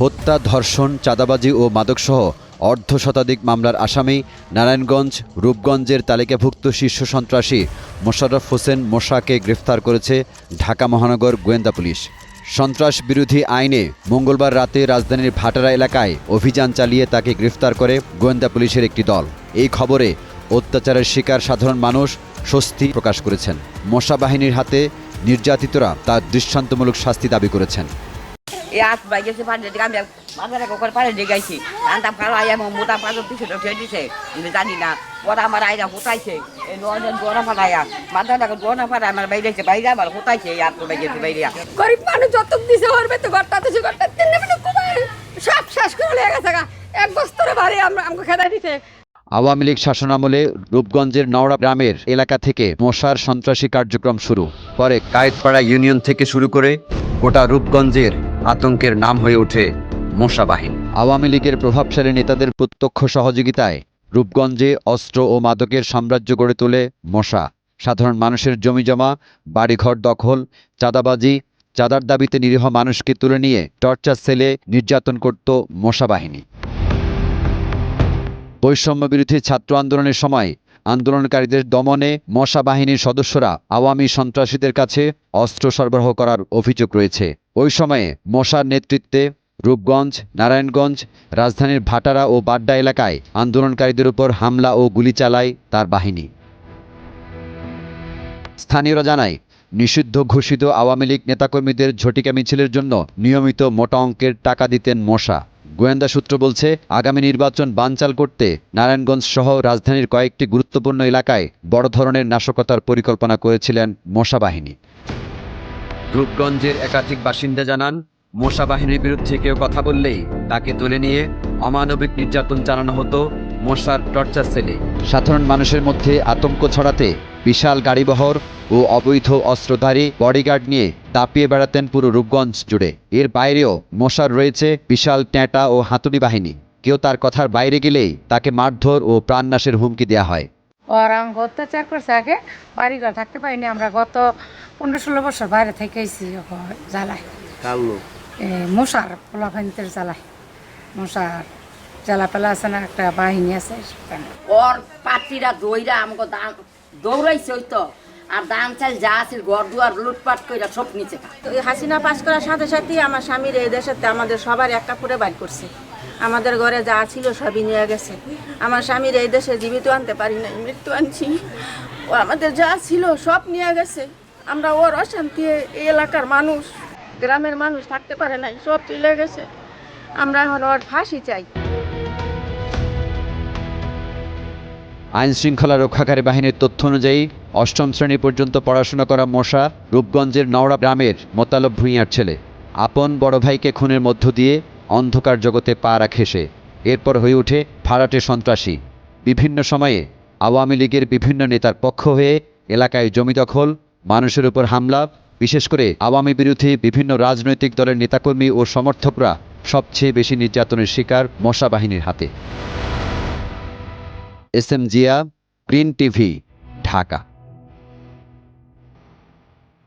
হত্যা, ধর্ষণ, চাঁদাবাজি ও মাদকসহ অর্ধ শতাধিক মামলার আসামি নারায়ণগঞ্জ, রূপগঞ্জের তালিকাভুক্ত শীর্ষ সন্ত্রাসী মোশাররফ হোসেন মোশাকে গ্রেফতার করেছে ঢাকা মহানগর গোয়েন্দা পুলিশ। সন্ত্রাস বিরোধী আইনে মঙ্গলবার রাতে রাজধানীর ভাটারা এলাকায় অভিযান চালিয়ে তাকে গ্রেফতার করে গোয়েন্দা পুলিশের একটি দল। এই খবরে অত্যাচারের শিকার সাধারণ মানুষ স্বস্তি প্রকাশ করেছেন। মশা বাহিনীর হাতে নির্যাতিতরা তার দৃষ্টান্তমূলক শাস্তি দাবি করেছেন। আট বাই গেছে দিকে আমি মাথাটা করে পানি দিয়ে গাইছি আনতাম কালো মোটা পাঁচর পিছনে উঠে দিছে। আমি জানি না ওরা আমার আইনা ফুটাইছে এই নজন দোনা ফাটাইয়া দোনা ফাটাই আমার বাইরেছে বাইরে আমার ফুটাইছে এই আট বাই গেছে বাইরে গরিব মানুষ যত দিছে ওর ঘরটা তো ঘরটা তিন মিনিট কুমার সব শেষ করে লেগে গেছে। এক বস্তরে ভারী আমরা আমাকে খেদাই দিতে আওয়ামী লীগ শাসনামলে রূপগঞ্জের নওড়া গ্রামের এলাকা থেকে মশার সন্ত্রাসী কার্যক্রম শুরু। পরে কায়েতপাড়া ইউনিয়ন থেকে শুরু করে গোটা রূপগঞ্জের আতঙ্কের নাম হয়ে ওঠে মশা বাহিনী। আওয়ামী লীগের প্রভাবশালী নেতাদের প্রত্যক্ষ সহযোগিতায় রূপগঞ্জে অস্ত্র ও মাদকের সাম্রাজ্য গড়ে তোলে মশা। সাধারণ মানুষের জমিজমা, বাড়িঘর দখল, চাঁদাবাজি, চাঁদার দাবিতে নিরীহ মানুষকে তুলে নিয়ে টর্চার সেলে নির্যাতন করত মশা বাহিনী। বৈষম্য বিরোধী ছাত্র আন্দোলনের সময় আন্দোলনকারীদের দমনে মশা বাহিনীর সদস্যরা আওয়ামী সন্ত্রাসীদের কাছে অস্ত্র সরবরাহ করার অভিযোগ রয়েছে। ওই সময়ে মশার নেতৃত্বে রূপগঞ্জ, নারায়ণগঞ্জ, রাজধানীর ভাটারা ও বাড্ডা এলাকায় আন্দোলনকারীদের উপর হামলা ও গুলি চালায় তার বাহিনী। স্থানীয়রা জানায়, নিষিদ্ধ ঘোষিত আওয়ামী লীগ নেতাকর্মীদের ঝটিকা মিছিলের জন্য নিয়মিত মোটা অঙ্কের টাকা দিতেন মশা। গোয়েন্দা সূত্র বলছে, আগামী নির্বাচন বানচাল করতে নারায়ণগঞ্জ সহ রাজধানীর কয়েকটি গুরুত্বপূর্ণ এলাকায় বড় ধরনের নাশকতার পরিকল্পনা করেছিলেন মশা বাহিনী। রূপগঞ্জের একাধিক বাসিন্দা জানান, মশা বাহিনীর বিরুদ্ধে কেউ কথা বললেই তাকে তুলে নিয়ে অমানবিক নির্যাতন চালানো হতো মশার টর্চার সেলে। সাধারণ মানুষের মধ্যে আতঙ্ক ছড়াতে বিশাল গাড়িবহর ও অবৈধ অস্ত্রধারী বডিগার্ড নিয়ে তাপিয়ে বেড়াতেন পুরো রূপগঞ্জ জুড়ে। এর বাইরেও মশার রয়েছে বিশাল ট্যাঁটা ও হাতুড়ি বাহিনী। কেউ তার কথার বাইরে গেলেই তাকে মারধর ও প্রাণনাশের হুমকি দেওয়া হয়। ওরা আমাকে অত্যাচার করছে। আগে বাড়ি ঘর থাকতে পারিনি আমরা গত পনেরো ষোলো বছর বাইরে থেকে এসেছি জ্বালায়। মশার পোলাফানিতে জ্বালায়। মশার জ্বালা পেলা আছে না একটা বাহিনী আছে ওর পাত্রীরা দইরা আমাকে দাম দৌড়াইছে ওই তো। আর দাম চাল যা আছে ঘর দুয়ার লুটপাট কইরা সব নিচে হাসিনা পাস করার সাথে সাথেই আমার স্বামীর এই দেশেতে আমাদের সবার এক কাপড়ে বাইর করছে। আমাদের ঘরে যা ছিল সবই নিয়ে গেছে। আমার স্বামীর এই দেশে জীবিত আনতে পারি নাই, মৃত্যু আনছি। ও আমাদের যা ছিল সব নিয়ে গেছে। আমরা ওর অশান্তি, এই এলাকার মানুষ, গ্রামের মানুষ থাকতে পারে নাই, সব চলে গেছে। আমরা এখন ওর ফাঁসি চাই। আইন শৃঙ্খলা রক্ষাকারী বাহিনীর তথ্য অনুযায়ী, অষ্টম শ্রেণি পর্যন্ত পড়াশোনা করা মশা রূপগঞ্জের নওড়া গ্রামের মোতালব ভূঁইয়ার ছেলে। আপন বড় ভাইকে খুনের মধ্য দিয়ে অন্ধকার জগতে পা রাখে সে। এরপর হয়ে ওঠে ভাড়াটে সন্ত্রাসী। বিভিন্ন সময়ে আওয়ামী লীগের বিভিন্ন নেতার পক্ষ হয়ে এলাকায় জমি দখল, মানুষের উপর হামলা, বিশেষ করে আওয়ামী বিরোধী বিভিন্ন রাজনৈতিক দলের নেতাকর্মী ও সমর্থকরা সবচেয়ে বেশি নির্যাতনের শিকার মশা বাহিনীর হাতে। S M Zia, green TV, Dhaka.